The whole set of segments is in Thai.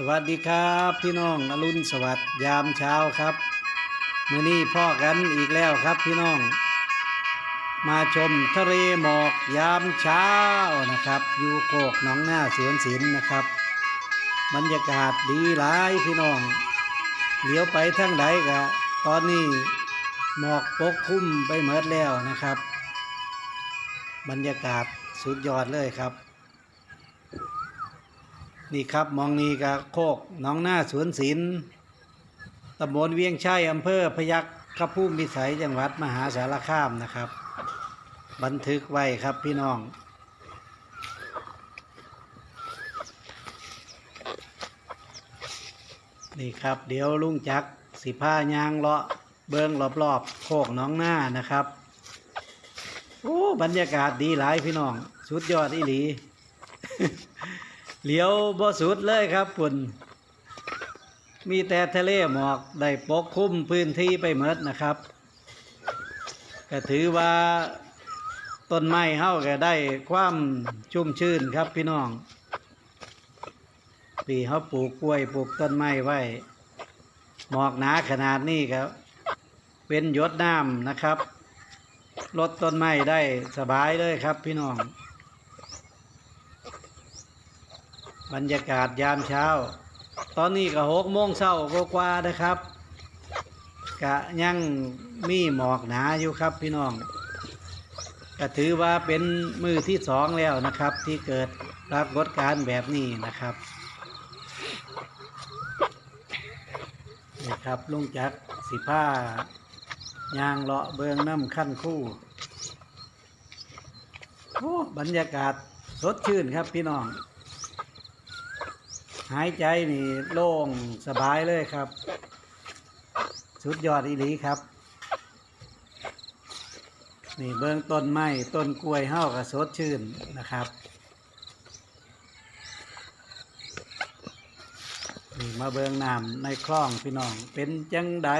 สวัสดีครับพี่น้องอรุณสวัสดิ์ยามเช้าครับ มื้อนี้พ่อกันอีกแล้วครับพี่น้อง มาชมทะเลหมอกยามเช้านะครับอยู่โคกหนองหน้าสวนศิลป์นะครับ บรรยากาศดีหลายพี่น้องเลี้ยวไปทางไหนกะตอนนี้หมอกปกคลุมไปหมดแล้วนะครับ บรรยากาศสุดยอดเลยครับ นี่ครับมองนี่กับโคกหนองหน้าสวนศิลป์ตำบลเวียงชัยอำเภอพยัคฆ์ขภูมิวิสัยจังหวัดมหาสารคามนะครับ บันทึกไว้ครับพี่น้องนี่ครับเดี๋ยวลุงจักสิผ้ายางเลาะเบิงรอบๆโคกน้องหน้านะครับโอ้บรรยากาศดีหลายพี่น้อง สุดยอดอีหลี เหลียวบ่สุดเลยครับปุ่นมีแต่ทะเลหมอกได้ปกคลุมพื้นที่ไปหมดนะครับ ก็ถือว่าต้นไม้เฮาก็ได้ความชุ่มชื่นครับพี่น้อง ปีเฮาปลูกกล้วยปลูกต้นไม้ไว้ หมอกหนาขนาดนี้ครับ เป็นยดน้ำนะครับลดต้นไม้ได้สบายเลยครับพี่น้อง บรรยากาศยามเช้า ตอนนี้ก็หกโมงเช้ากว่าๆนะครับกะยังมีหมอกหนาอยู่ครับพี่น้องก็ถือว่าเป็นมือที่สองแล้วนะครับ ที่เกิดปรากฏการณ์แบบนี้นะครับนี่ครับลุงจักสิผ้ายางเลาะเบิงน้ำขั้นคู่โอ้บรรยากาศสดชื่นครับพี่น้อง หายใจนี่โล่งสบายเลยครับ สุดยอดอีหลีครับ นี่เบื้องต้นไม้ต้นกล้วยเฮ้ากับสดชื่นนะครับ นี่มาเบื้องน้ำในคลองพี่น้อง เป็นจังได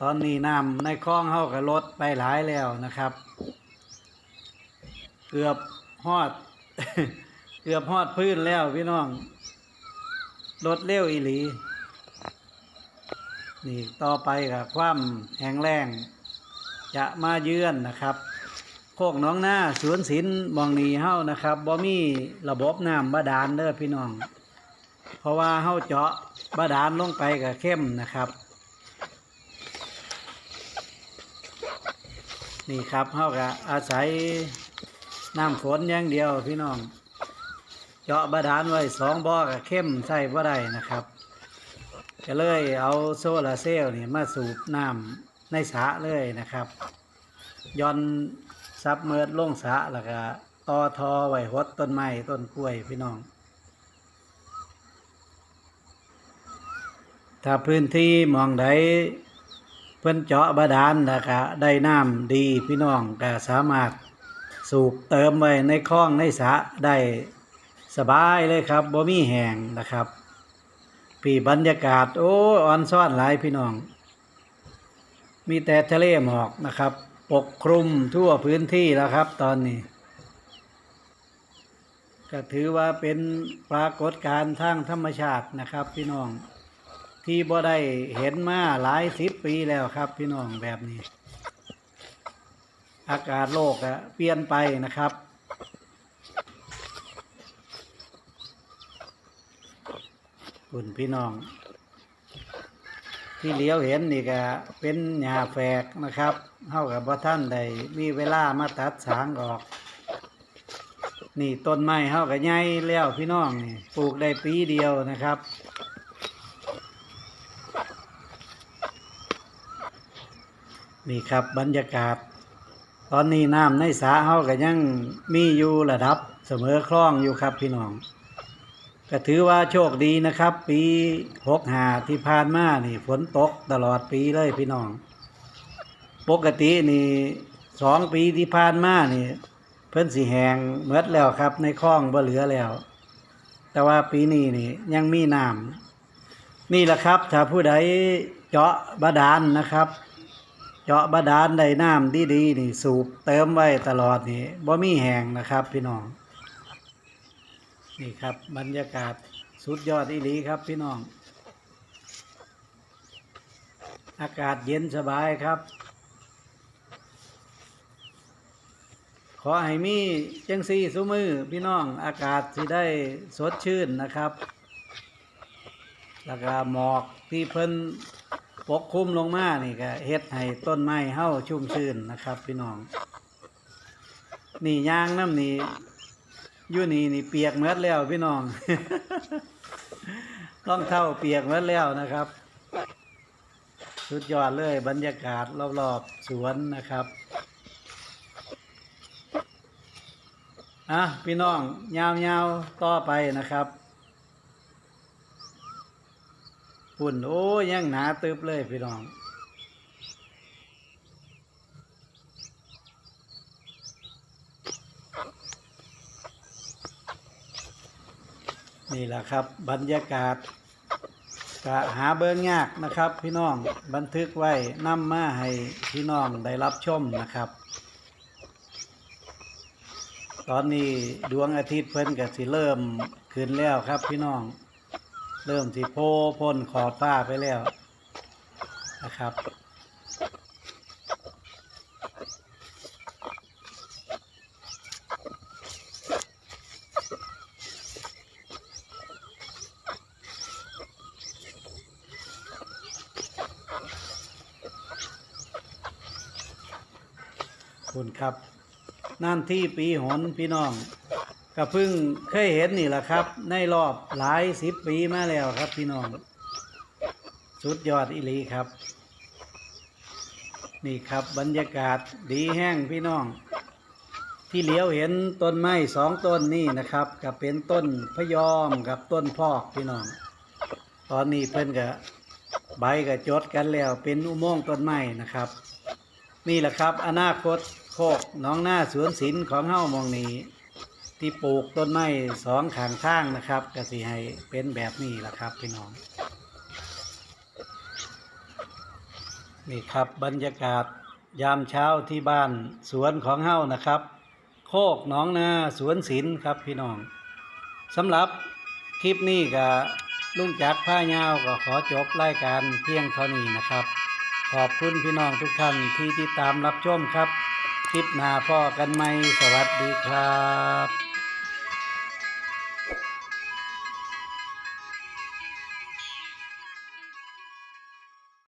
ตอนนี้น้ำในคลองเฮ้ากับลดไปหลายแล้วนะครับ เกือบฮอดเกือบฮอดพื้นแล้วพี่น้อง รถเร็วอีหลี นี่ต่อไปกับความแห้งแรงจะมาเยือนนะครับโคกน้องหน้าสวนศิลป์มองนีเฮ้านะครับบ่มีระบบน้ำบาดาลเด้อพี่น้อง เพราะว่าเฮ้าเจาะบาดาลลงไปกับเข้มนะครับ นี่ครับเฮ้าก็อาศัยน้ำฝนอย่างเดียวพี่น้อง เจาะบาดาลไว้สองบ่อกับเข้มใส่บ่ได้นะครับก็เลยเอาโซลาร์เซลล์นี่มาสูบน้ำในสระเลยนะครับย้อนซับเมิดล่งสระแล้วก็ต่อทอไว้หดต้นไม้ต้นกล้วยพี่น้อง ถ้าพื้นที่มองใดเพิ่นเจาะบาดาลแล้วก็ได้น้ำดีพี่น้องก็สามารถสูบเติมไว้ในคลองในสระได้ สบายเลยครับบ่มีแห้งนะครับพี่บรรยากาศ โอ้อ่อนซ่อนหลายพี่น้อง มีแต่ทะเลหมอกนะครับ ปกคลุมทั่วพื้นที่แล้วครับ ตอนนี้ ก็ถือว่าเป็นปรากฏการณ์ทางธรรมชาตินะครับ พี่น้องที่บ่ได้เห็นมาหลายสิบปีแล้วครับ พี่น้องแบบนี้ อากาศโลกอะเปลี่ยนไปนะครับ คุณพี่น้อง ที่เลี้ยวเห็นนี่ก็เป็นหญ้าแฝกนะครับเท่ากับว่าท่านได้มีเวลามาตัดสางออก นี่ต้นไม้เท่ากับใหญ่แล้วพี่น้องนี่ปลูกได้ปีเดียวนะครับนี่ครับบรรยากาศ ตอนนี้น้ำในสระเฮาก็ยังมีอยู่ระดับเสมอคล่องอยู่ครับพี่น้อง ก็ถือว่าโชคดีนะครับ ปีหกหาที่ผ่านมานี่ฝนตกตลอดปีเลยพี่น้อง ปกตินี่สองปีที่ผ่านมานี่ เพิ่นสีแหงเมดแล้วครับ ในคลองบ่เหลือแล้ว แต่ว่าปีนี้นี่ยังมีน้ำนี่แหละครับ ถ้าผู้ใดเจาะบาดาลนะครับ เจาะบาดาลได้น้ำดีๆนี่สูบเติมไว้ตลอดนี่บ่มีแหงนะครับ พี่น้อง นี่ครับบรรยากาศสุดยอดอีหลีครับพี่น้อง อากาศเย็นสบายครับ ขอให้มีจังซี่สุมือพี่น้องอากาศสิได้สดชื่นนะครับ แล้วก็หมอกที่เพิ่นปกคลุมลงมานี่ก็เฮ็ดให้ต้นไม้เฮาชุ่มชื่นนะครับ พี่น้อง นี่ยางน้ำนี่ อยู่นี่นี่เปียกเมดแล้วพี่น้อง ต้องเท่าเปียกเมดแล้วนะครับ สุดยอดเลยบรรยากาศรอบๆสวนนะครับอะพี่น้องยาวๆต่อไปนะครับปุ่นโอ้ยังหนาตึบเลยพี่น้อง นี่แหละครับ บรรยากาศก็หาเบิ่งยากนะครับ พี่น้องบันทึกไว้นำมาให้พี่น้องได้รับชมนะครับ ตอนนี้ดวงอาทิตย์เพิ่นก็สิเริ่มขึ้นแล้วครับ พี่น้อง เริ่มสิโพพ้นขอบฟ้าไปแล้วนะครับ คุณครับนั่นที่ปีหนพี่น้องก็เพิ่งเคยเห็นนี่แหละครับ ในรอบหลายสิบปีมาแล้วครับพี่น้อง สุดยอดอิลีครับ นี่ครับบรรยากาศดีแห้งพี่น้อง ที่เหลียวเห็นต้นไม้สองต้นนี่นะครับก็เป็นต้นพยอมกับต้นพอกพี่น้อง ตอนนี้เพิ่นก็ใบก็จดกันแล้วเป็นอุโมงค์ต้นไม้นะครับ นี่แหละครับ อนาคตโคกน้องหน้าสวนศิลป์ของเฮ้ามองนี้ ที่ปลูกต้นไม้สองข้างทางนะครับกสิให้เป็นแบบนี้แหละครับพี่น้อง นี่ครับบรรยากาศยามเช้าที่บ้านสวนของเฮ้านะครับ โคกน้องนาสวนศิลป์ครับพี่น้องสำหรับคลิปนี้ก็ลุงจักรผ้ายาวก็ขอจบรายการเพียงเท่านี้นะครับ ขอบคุณพี่น้องทุกท่านที่ติดตามรับชมครับ คลิปหน้าพ่อกันไหมสวัสดีครับ